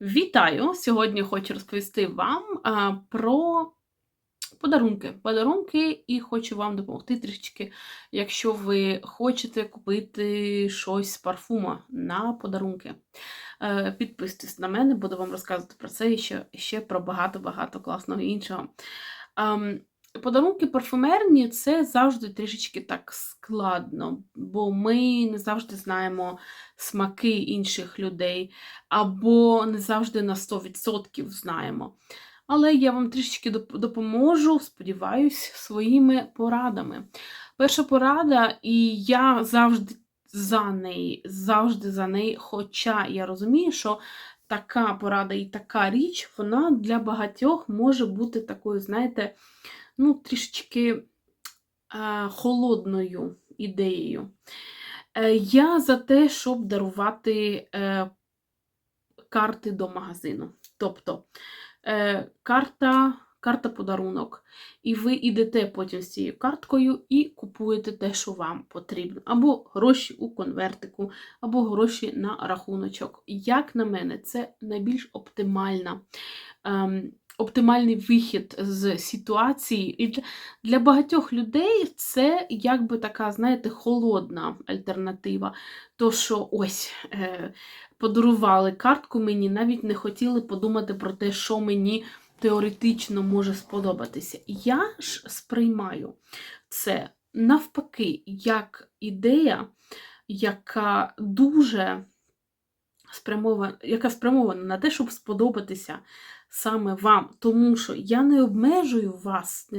Вітаю! Сьогодні хочу розповісти вам про подарунки. Подарунки, і хочу вам допомогти трішечки, якщо ви хочете купити щось з парфума на подарунки. Е, Підписуйтесь на мене, буду вам розказувати про це і ще, ще про багато-багато класного іншого. Подарунки парфумерні це завжди трішечки так складно, бо ми не завжди знаємо смаки інших людей, або не завжди на 100% знаємо. Але я вам трішечки допоможу, сподіваюсь, своїми порадами. Перша порада, і я завжди за неї, завжди за неї, хоча я розумію, що така порада і така річ, вона для багатьох може бути такою, знаєте, ну, трішечки е, холодною ідеєю. Е, я за те, щоб дарувати е, карти до магазину. Тобто карта, карта подарунок. І ви йдете потім з цією карткою і купуєте те, що вам потрібно. Або гроші у конвертику, або гроші на рахуночок. Як на мене, це найбільш оптимальна. Оптимальний вихід з ситуації. І для, для багатьох людей це якби така, знаєте, холодна альтернатива. То, що ось е, подарували картку мені, навіть не хотіли подумати про те, що мені теоретично може сподобатися. Я ж сприймаю це навпаки, як ідея, яка дуже спрямована, яка спрямована на те, щоб сподобатися саме вам. Тому що я не обмежую вас,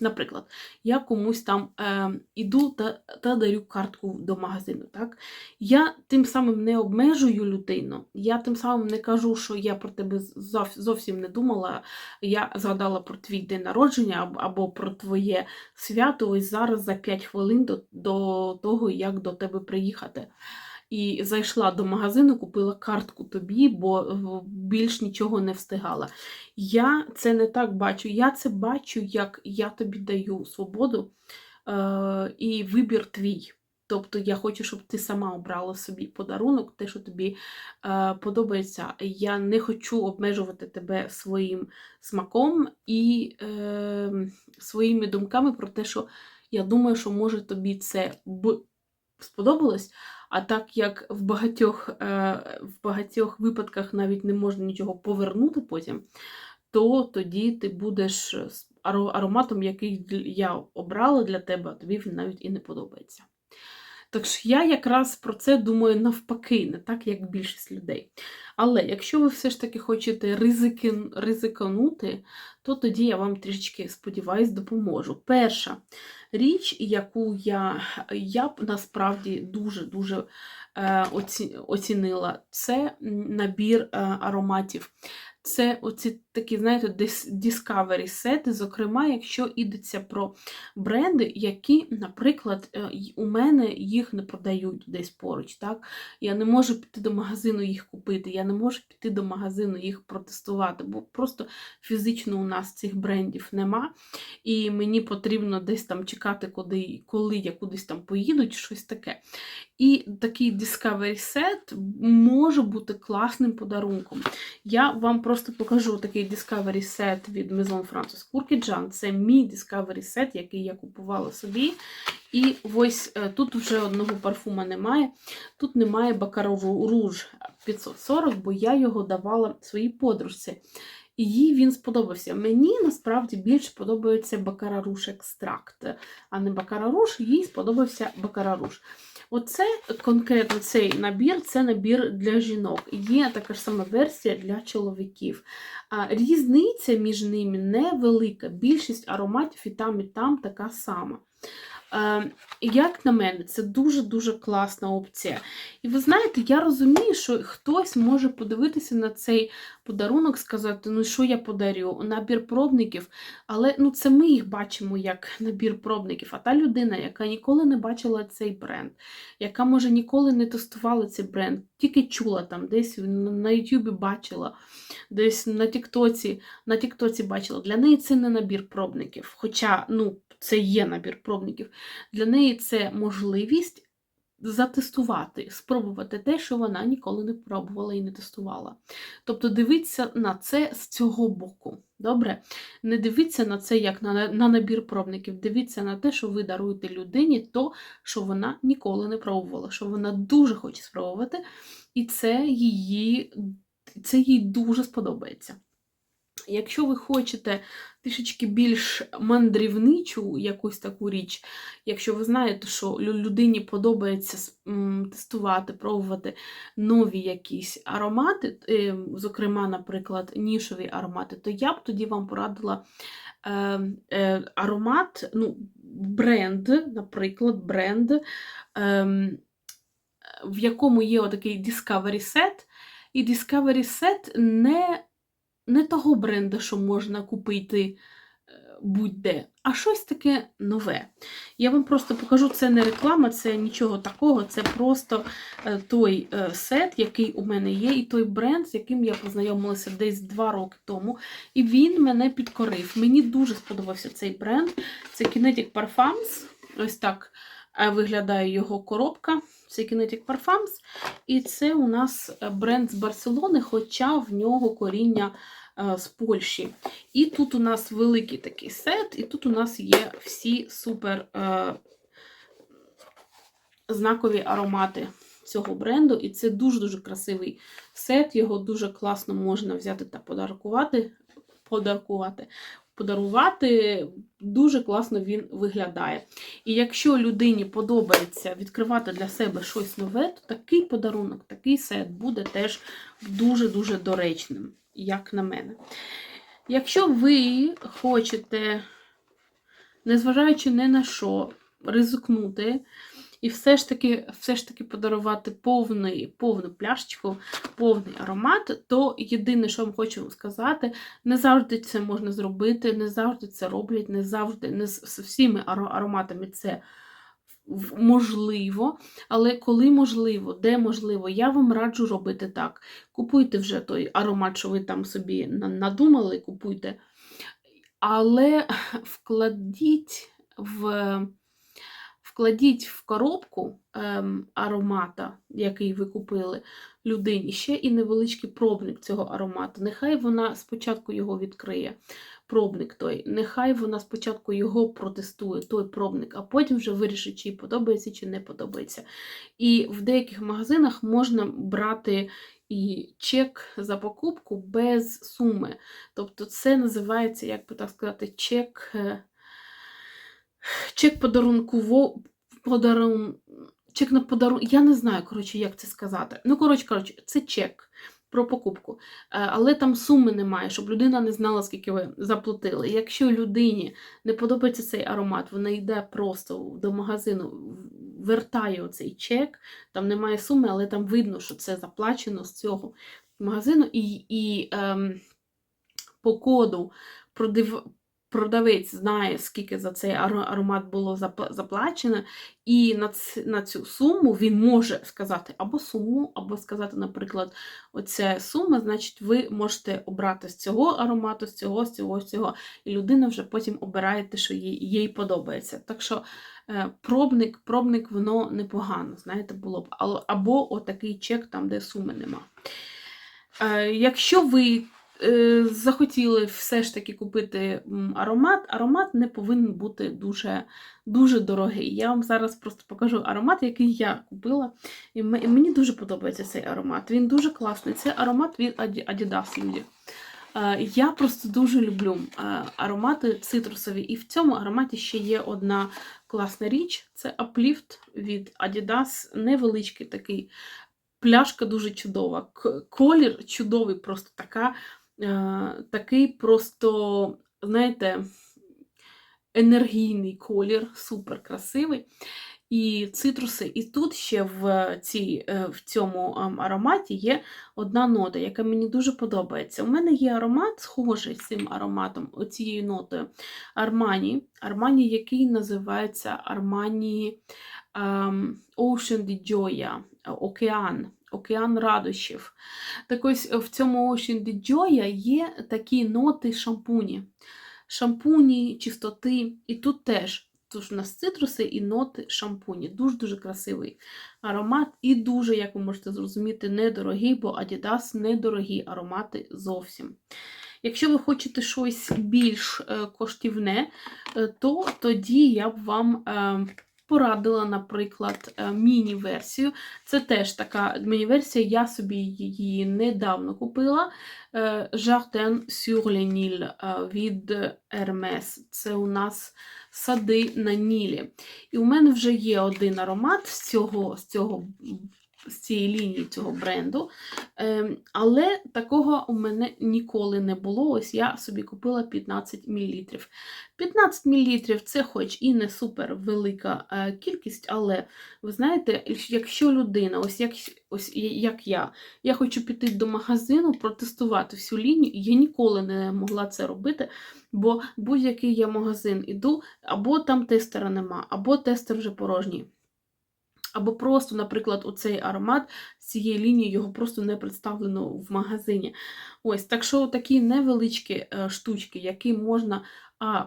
наприклад, я комусь там е, іду та, та дарю картку до магазину. Так? Я тим самим не обмежую людину, я тим самим не кажу, що я про тебе зовсім не думала, я згадала про твій день народження або- або про твоє свято ось зараз за 5 хвилин до, до того, як до тебе приїхати. І зайшла до магазину, купила картку тобі, бо е, більш нічого не встигала. Я це не так бачу. Я це бачу, як я тобі даю свободу е- і вибір твій. Тобто я хочу, щоб ти сама обрала собі подарунок, те, що тобі е, подобається. Я не хочу обмежувати тебе своїм смаком і е, своїми думками про те, що я думаю, що може тобі це б сподобалось. А так як в багатьох, е, в багатьох випадках навіть не можна нічого повернути потім, то тоді ти будеш з ароматом, який я обрала для тебе, тобі він навіть і не подобається. Так що я якраз про це думаю навпаки, не так, як більшість людей. Але якщо ви все ж таки хочете ризики, ризиканути, то тоді я вам трішечки, сподіваюсь, допоможу. Перша річ, яку я, я б насправді дуже-дуже е, оці, оцінила, це набір е, ароматів. Це оці такі, знаєте, discovery сети, зокрема, якщо йдеться про бренди, які, наприклад, е, у мене їх не продають десь поруч. Так? Я не можу піти до магазину їх купити, я не можу піти до магазину їх протестувати, бо просто фізично у нас цих брендів нема. І мені потрібно десь там чекати, коли, коли я кудись там поїду, чи щось таке. І такий Discovery Set може бути класним подарунком. Я вам просто покажу такий Discovery Set від Maison Francis Kurkdjian. Це мій Discovery Set, який я купувала собі. І ось е, тут вже одного парфума немає. Тут немає Baccarat Rouge 540, бо я його давала своїй подружці. І їй він сподобався. Мені насправді більш подобається Rouge екстракт, а не Rouge, їй сподобався Baccarat Rouge. Оце конкретно цей набір це набір для жінок. Є така ж сама версія для чоловіків. Різниця між ними невелика. Більшість ароматів і там, і там така сама. Як на мене, це дуже-дуже класна опція. І ви знаєте, я розумію, що хтось може подивитися на цей подарунок, сказати, ну що я подарю, набір пробників, але ну, це ми їх бачимо як набір пробників. А та людина, яка ніколи не бачила цей бренд, яка, може, ніколи не тестувала цей бренд, тільки чула там, десь на Ютубі бачила, десь на Тіктоці, на Тіктоці бачила. Для неї це не набір пробників. Хоча, ну, це є набір пробників. Для неї це можливість затестувати, спробувати те, що вона ніколи не пробувала і не тестувала. Тобто дивіться на це з цього боку. Добре? Не дивіться на це як на, на набір пробників. Дивіться на те, що ви даруєте людині, то, що вона ніколи не пробувала, що вона дуже хоче спробувати, і це її, це їй дуже сподобається. Якщо ви хочете трішечки більш мандрівничу якусь таку річ, якщо ви знаєте, що людині подобається тестувати, пробувати нові якісь аромати, е, зокрема, наприклад, нішові аромати, то я б тоді вам порадила е, е, аромат, ну, бренд, наприклад, бренд, е, в якому є отакий Discovery Set, і Discovery Set не не того бренду, що можна купити е, будь-де, а щось таке нове. Я вам просто покажу, це не реклама, це нічого такого, це просто е, той е, сет, який у мене є, і той бренд, з яким я познайомилася десь два роки тому. І він мене підкорив. Мені дуже сподобався цей бренд. Це Kinetic Parfums. Ось так виглядає його коробка. Це Kinetic Parfums. І це у нас бренд з Барселони, хоча в нього коріння з Польщі. І тут у нас великий такий сет, і тут у нас є всі супер е, знакові аромати цього бренду. І це дуже-дуже красивий сет. Його дуже класно можна взяти та подаркувати. подаркувати. Подарувати, дуже класно він виглядає. І якщо людині подобається відкривати для себе щось нове, то такий подарунок, такий сет буде теж дуже-дуже доречним, як на мене. Якщо ви хочете, незважаючи ні на що, ризикнути і все ж таки все ж таки подарувати повний, повну пляшечку, повний аромат, то єдине, що вам хочу сказати, не завжди це можна зробити, не завжди це роблять, не завжди, не з всіми ароматами це можливо. Але коли можливо, де можливо, я вам раджу робити так. Купуйте вже той аромат, що ви там собі на- надумали, купуйте. Але вкладіть в, вкладіть в коробку ем, аромата, який ви купили людині, ще і невеличкий пробник цього аромату. Нехай вона спочатку його відкриє, пробник той, нехай вона спочатку його протестує, той пробник, а потім вже вирішить, чи подобається, чи не подобається. І в деяких магазинах можна брати і чек за покупку без суми. Тобто це називається, як би так сказати, чек, е, чек подарунково, подарун, чек на подарунок. Я не знаю, коротше, як це сказати. Ну, коротше, коротше, це чек про покупку. Е, Але там суми немає, щоб людина не знала, скільки ви заплатили. Якщо людині не подобається цей аромат, вона йде просто до магазину, вертає оцей чек, там немає суми, але там видно, що це заплачено з цього магазину, і, і ем, по коду продив... продавець знає, скільки за цей аромат було заплачено, і на, цю суму він може сказати або суму, або сказати, наприклад, оця сума, значить, ви можете обрати з цього аромату, з цього, з цього, з цього, і людина вже потім обирає те, що їй, їй подобається. Так що е, пробник, пробник, воно непогано, знаєте, було б. Або отакий чек, там, де суми нема. Е, Якщо ви захотіли все ж таки купити аромат, аромат не повинен бути дуже, дуже дорогий. Я вам зараз просто покажу аромат, який я купила. І мені дуже подобається цей аромат. Він дуже класний. Це аромат від Adi- Adidas люди. Е, Я просто дуже люблю е, аромати цитрусові. І в цьому ароматі ще є одна класна річ: це Uplift від Adidas, невеличкий такий. Пляшка дуже чудова. Колір чудовий, просто така, е, такий просто, знаєте, енергійний колір, супер красивий. І цитруси. І тут ще в, цій, е, в цьому ем, ароматі є одна нота, яка мені дуже подобається. У мене є аромат, схожий з цим ароматом, оцією нотою Армані. Армані, який називається Армані ем, Ocean di Gioia, Океан. Океан радощів. Так ось в цьому Ocean Gioia є такі ноти шампуні. Шампуні, чистоти. І тут теж Тож у нас цитруси і ноти шампуні. Дуже-дуже красивий аромат і дуже, як ви можете зрозуміти, недорогий, бо Adidas недорогі аромати зовсім. Якщо ви хочете щось більш е, коштівне, е, то тоді я б вам е, порадила, наприклад, е, міні-версію. Це теж така міні-версія, я собі її недавно купила. Е, Jardin sur le Nil е, від Hermes. Це у нас сади на Нілі. І у мене вже є один аромат з цього, з цього з цієї лінії цього бренду. Ем, але такого у мене ніколи не було. Ось я собі купила 15 мл. 15 мл це хоч і не супер велика е, кількість, але ви знаєте, якщо людина, ось як, ось як я, я хочу піти до магазину, протестувати всю лінію, я ніколи не могла це робити. Бо будь-який я магазин іду, або там тестера нема, або тестер вже порожній. Або просто, наприклад, оцей аромат з цієї лінії його просто не представлено в магазині. Ось, так що такі невеличкі е, штучки, які можна а,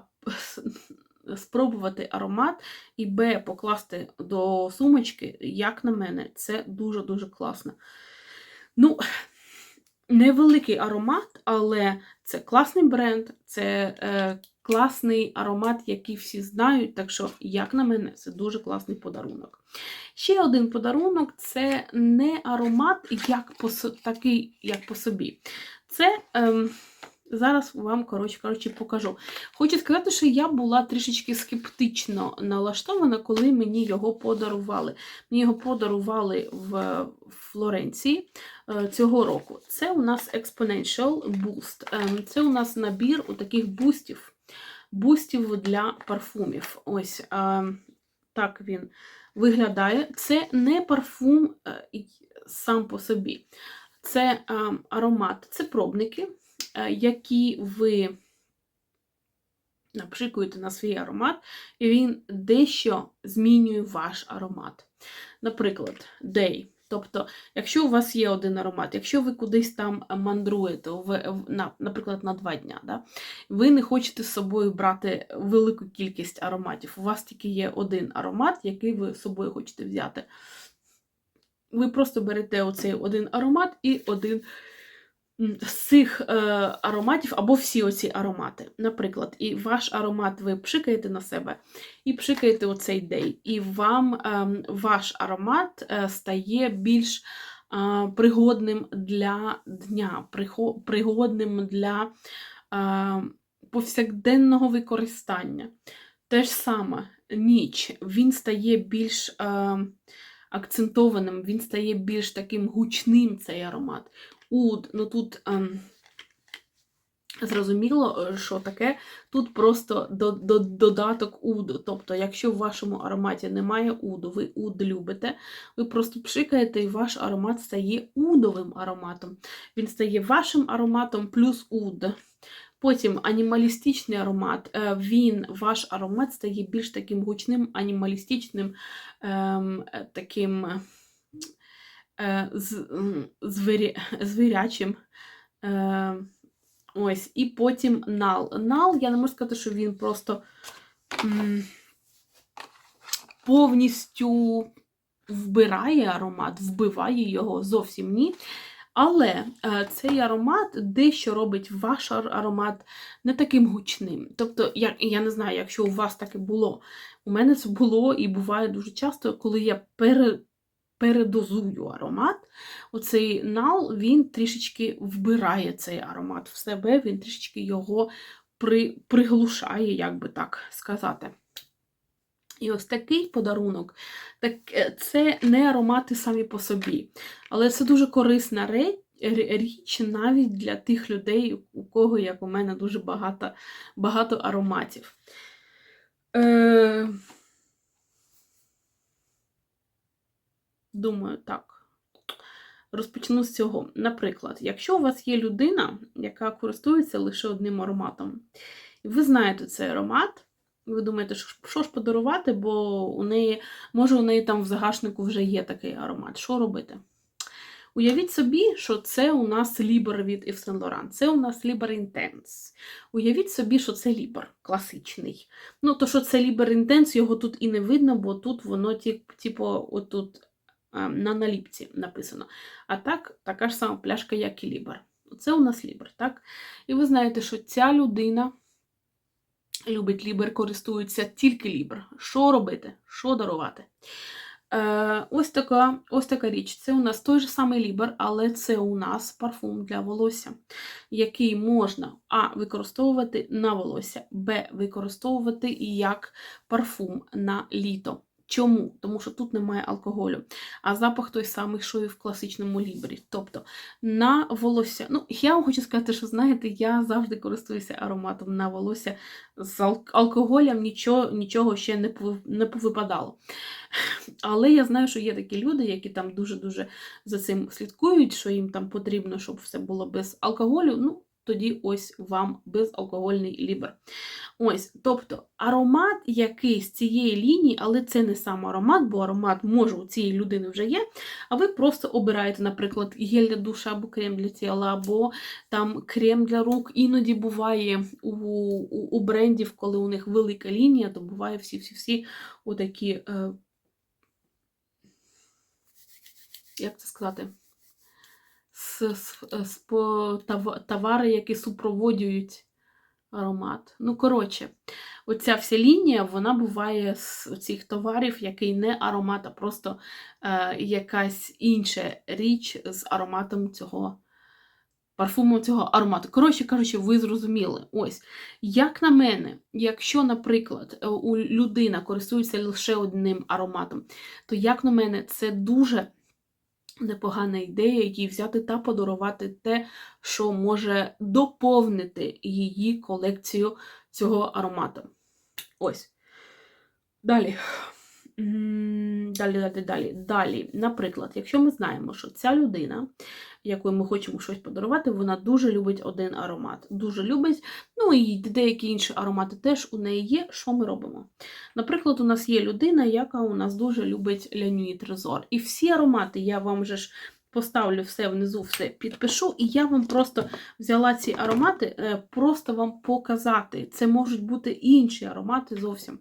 спробувати аромат, і Б, покласти до сумочки, як на мене, це дуже-дуже класно. Ну, невеликий аромат, але це класний бренд, це е, класний аромат, який всі знають. Так що, як на мене, це дуже класний подарунок. Ще один подарунок це не аромат, як по, такий, як по собі. Це. Е, Зараз вам, коротше, коротше, покажу. Хочу сказати, що я була трішечки скептично налаштована, коли мені його подарували. Мені його подарували в Флоренції е, цього року. Це у нас Exponential Boost. Ем, це у нас набір у таких бустів, бустів для парфумів. Ось так він виглядає. Це не парфум е, сам по собі. Це аромат, це пробники. Е, які ви напшикуєте на свій аромат, і він дещо змінює ваш аромат. Наприклад, day. Тобто, якщо у вас є один аромат, якщо ви кудись там мандруєте, наприклад, на два дня, да, ви не хочете з собою брати велику кількість ароматів, у вас тільки є один аромат, який ви з собою хочете взяти. Ви просто берете оцей один аромат і один з цих е, ароматів або всі оці аромати. Наприклад, і ваш аромат ви пшикаєте на себе і пшикаєте оцей дей, і вам е, ваш аромат е, стає більш е, пригодним для дня, пригодним для е, повсякденного використання. Те ж саме ніч, він стає більш. Е, Акцентованим, він стає більш таким гучним цей аромат уд. Ну тут ем, зрозуміло, е, що таке. Тут просто до, до, додаток уду. Тобто, якщо в вашому ароматі немає уду, ви уд любите, ви просто пшикаєте, і ваш аромат стає удовим ароматом. Він стає вашим ароматом плюс уд. Потім анімалістичний аромат, е, він, ваш аромат стає більш таким гучним, анімалістичним, ем, таким е, з, звирі, звірячим. Е, ось, І потім нал. Нал, я не можу сказати, що він просто м, повністю вбирає аромат, вбиває його зовсім ні. Але е, цей аромат дещо робить ваш аромат не таким гучним. Тобто, я я не знаю, якщо у вас таке було. У мене це було і буває дуже часто, коли я пере, передозую аромат, оцей нал він трішечки вбирає цей аромат в себе, він трішечки його при, приглушає, як би так сказати. І ось такий подарунок, так, е, це не аромати самі по собі, але це дуже корисна річ навіть для тих людей, у кого, як у мене, дуже багато багато ароматів. Е, Думаю, так. Розпочну з цього. Наприклад, якщо у вас є людина, яка користується лише одним ароматом, і ви знаєте цей аромат, і ви думаєте, що ж подарувати, бо у неї, може, у неї там в загашнику вже є такий аромат. Що робити? Уявіть собі, що це у нас лібер від Yves Saint Laurent, це у нас лібер Intense. Уявіть собі, що це лібер класичний. Ну, то, що це лібер Intense, його тут і не видно, бо тут воно, типу, отут на наліпці написано. А так, така ж сама пляшка, як і лібер. Це у нас лібер, так? І ви знаєте, що ця людина любить лібер, користується тільки лібер. Що робити? Що дарувати? Е, ось, така, ось така річ. Це у нас той же самий лібер, але це у нас парфум для волосся, який можна А. Використовувати на волосся, Б. Використовувати як парфум на літо. Чому? Тому що тут немає алкоголю, а запах той самий, що і в класичному лібері. Тобто на волосся. Ну, я вам хочу сказати, що знаєте, я завжди користуюся ароматом на волосся з алкоголем нічого, нічого ще не, не повипадало. Але я знаю, що є такі люди, які там дуже-дуже за цим слідкують, що їм там потрібно, щоб все було без алкоголю. Ну, тоді ось вам безалкогольний лібер. Ось, тобто аромат який з цієї лінії, але це не сам аромат, бо аромат може у цієї людини вже є. А ви просто обираєте, наприклад, гель для душа або крем для тіла, або там крем для рук. Іноді буває у, у, у брендів, коли у них велика лінія, то буває всі-всі-всі отакі. Е, як це сказати? Тав- товари, які супроводжують аромат. Ну, коротше, оця вся лінія, вона буває з цих товарів, який не аромат, а просто е, якась інша річ з ароматом цього парфуму цього аромату. Коротше кажучи, ви зрозуміли. Ось, як на мене, якщо, наприклад, у людина користується лише одним ароматом, то як на мене, це дуже непогана ідея їй взяти та подарувати те, що може доповнити її колекцію цього аромату. Ось. Далі. Далі, далі, далі. Далі, наприклад, якщо ми знаємо, що ця людина, якою ми хочемо щось подарувати, вона дуже любить один аромат. Дуже любить, ну і деякі інші аромати теж у неї є. Що ми робимо? Наприклад, у нас є людина, яка у нас дуже любить Ля Nuit Trésor. І всі аромати, я вам вже ж поставлю все внизу, все підпишу, і я вам просто взяла ці аромати, е, просто вам показати. Це можуть бути інші аромати зовсім.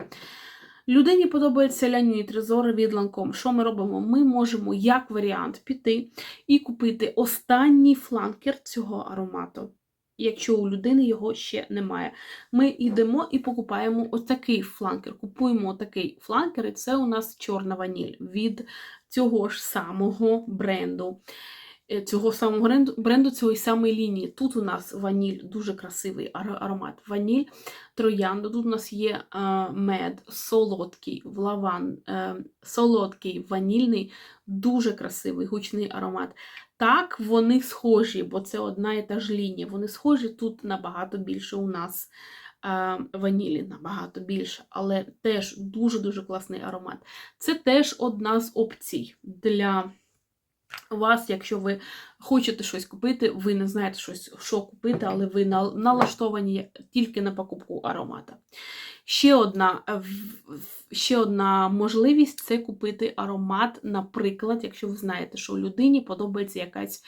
Людині подобається Ля Nuit Trésor від Lancome. Що ми робимо? Ми можемо, як варіант, піти і купити останній фланкер цього аромату. Якщо у людини його ще немає. Ми йдемо і покупаємо ось такий фланкер. Купуємо такий фланкер, і це у нас чорна ваніль від цього ж самого бренду. Е, Цього самого бренду, бренду цієї самої лінії. Тут у нас ваніль, дуже красивий аромат. Ваніль, троянда. Тут у нас є е, мед, солодкий, лаван, е, солодкий, ванільний, дуже красивий, гучний аромат. Так, вони схожі, бо це одна і та ж лінія. Вони схожі тут набагато більше у нас ванілі, набагато більше, але теж дуже-дуже класний аромат. Це теж одна з опцій для вас, якщо ви хочете щось купити, ви не знаєте щось, що купити, але ви налаштовані тільки на покупку аромата. Ще одна, е, ще одна можливість це купити аромат, наприклад, якщо ви знаєте, що людині подобається якась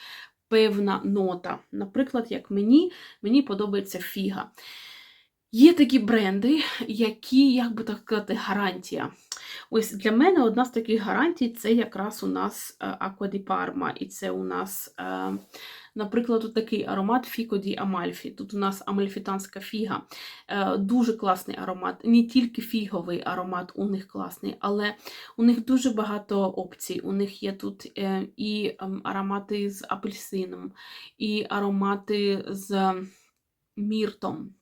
певна нота. Наприклад, як мені, мені подобається фіга. Є такі бренди, які, як би так сказати, гарантія. Ось для мене одна з таких гарантій це якраз у нас е, Acqua і це у нас, е, наприклад, такий аромат di Amalfi. Тут у нас амальфітанська фіга. Е, Дуже класний аромат. Не тільки фіговий аромат у них класний, але у них дуже багато опцій. У них є тут і ем, аромати з апельсином, і аромати з міртом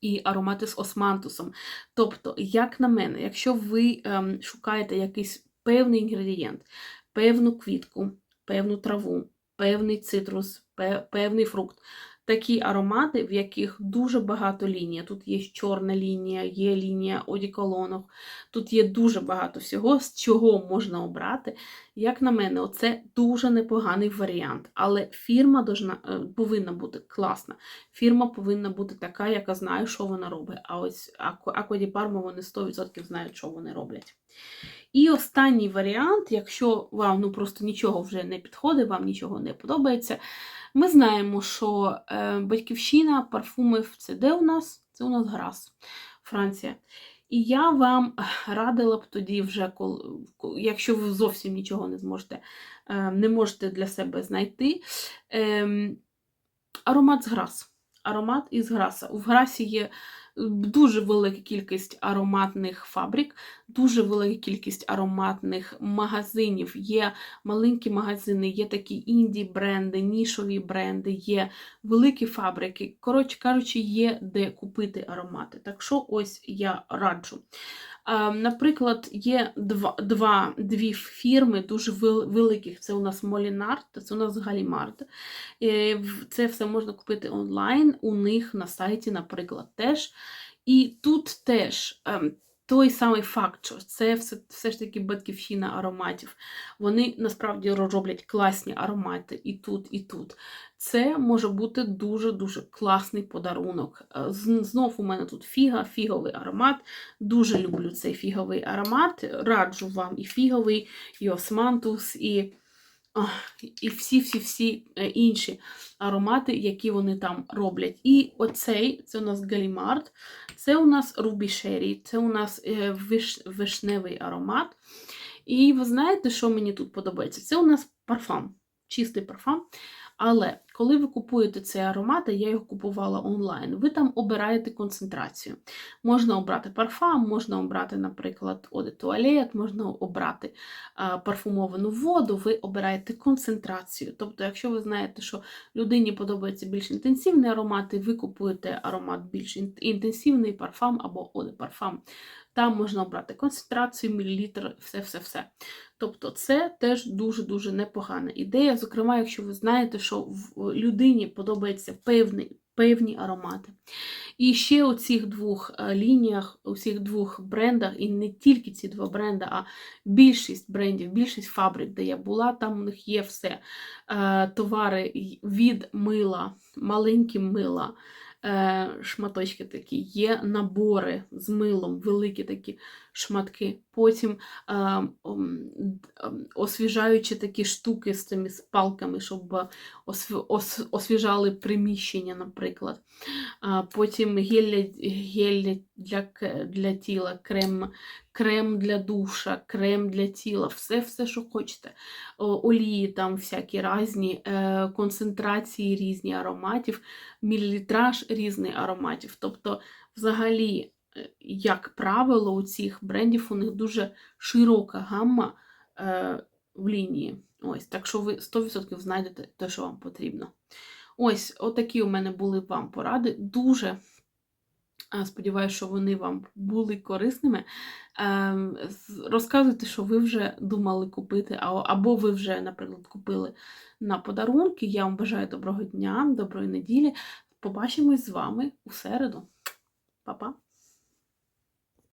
і аромати з османтусом. Тобто, як на мене, якщо ви ем, шукаєте якийсь певний інгредієнт, певну квітку, певну траву, певний цитрус, пе- певний фрукт, такі аромати, в яких дуже багато ліній. Тут є чорна лінія, є лінія одіколонок, тут є дуже багато всього, з чого можна обрати. Як на мене, оце дуже непоганий варіант. Але фірма должна, е, повинна бути класна. Фірма повинна бути така, яка знає, що вона робить. А ось Аква ді Парма вони 100% знають, що вони роблять. І останній варіант, якщо вам ну, просто нічого вже не підходить, вам нічого не подобається. Ми знаємо, що е, батьківщина парфумів це де у нас? Це у нас Грас, Франція. І я вам радила б тоді, вже, якщо ви зовсім нічого не зможете, е, не можете для себе знайти. Е, аромат з Грас. Аромат із Граса. У Грасі є дуже велика кількість ароматних фабрик, дуже велика кількість ароматних магазинів. Є маленькі магазини, є такі інді-бренди, нішові бренди, є великі фабрики. Коротше кажучи, є де купити аромати. Так що ось я раджу. Наприклад, є два, два, дві фірми дуже великих. Це у нас Молінард, це у нас Галімард. Е, це все можна купити онлайн, у них на сайті, наприклад, теж. І тут теж ем, той самий факт, що це все все ж таки батьківщина ароматів. Вони насправді роблять класні аромати і тут, і тут. Це може бути дуже-дуже класний подарунок. Е, знов у мене тут фіга, фіговий аромат. Дуже люблю цей фіговий аромат. Раджу вам і фіговий, і османтус, і і всі-всі-всі е, інші аромати, які вони там роблять. І оцей, це у нас Галімард, це у нас Рубі Шері, це у нас е, виш, вишневий аромат. І ви знаєте, що мені тут подобається? Це у нас парфам, чистий парфам. Але коли ви купуєте цей аромат, я його купувала онлайн, ви там обираєте концентрацію. Можна обрати парфам, можна обрати, наприклад, оде туалет, можна обрати парфумовану воду, ви обираєте концентрацію. Тобто, якщо ви знаєте, що людині подобається більш інтенсивний аромат, ви купуєте аромат більш інтенсивний парфам або оде парфам. Там можна обрати концентрацію, мілілітр, все-все-все. Тобто це теж дуже-дуже непогана ідея. Зокрема, якщо ви знаєте, що в людині подобається певний, певні аромати. І ще у цих двох е, лініях, у цих двох брендах, і не тільки ці два бренди, а більшість брендів, більшість фабрик, де я була, там у них є все. Е, товари від мила, маленькі мила. Е, шматочки такі, є набори з милом, великі такі шматки. Потім е, освіжаючи такі штуки з цими палками, щоб освіжали приміщення, наприклад. Потім гель, гель для для тіла, крем крем для душа, крем для тіла, все, все, що хочете. Олії там всякі різні, е, концентрації різні ароматів, мілілітраж різний ароматів. Тобто, взагалі, е, як правило, у цих брендів у них дуже широка гамма е, в лінії. Ось, Так що ви 100% знайдете те, що вам потрібно. Ось, отакі у мене були вам поради. Дуже сподіваюся, що вони вам були корисними. Ем, розказуйте, що ви вже думали купити, або ви вже, наприклад, купили на подарунки. Я вам бажаю доброго дня, доброї неділі. Побачимось з вами у середу. Па-па!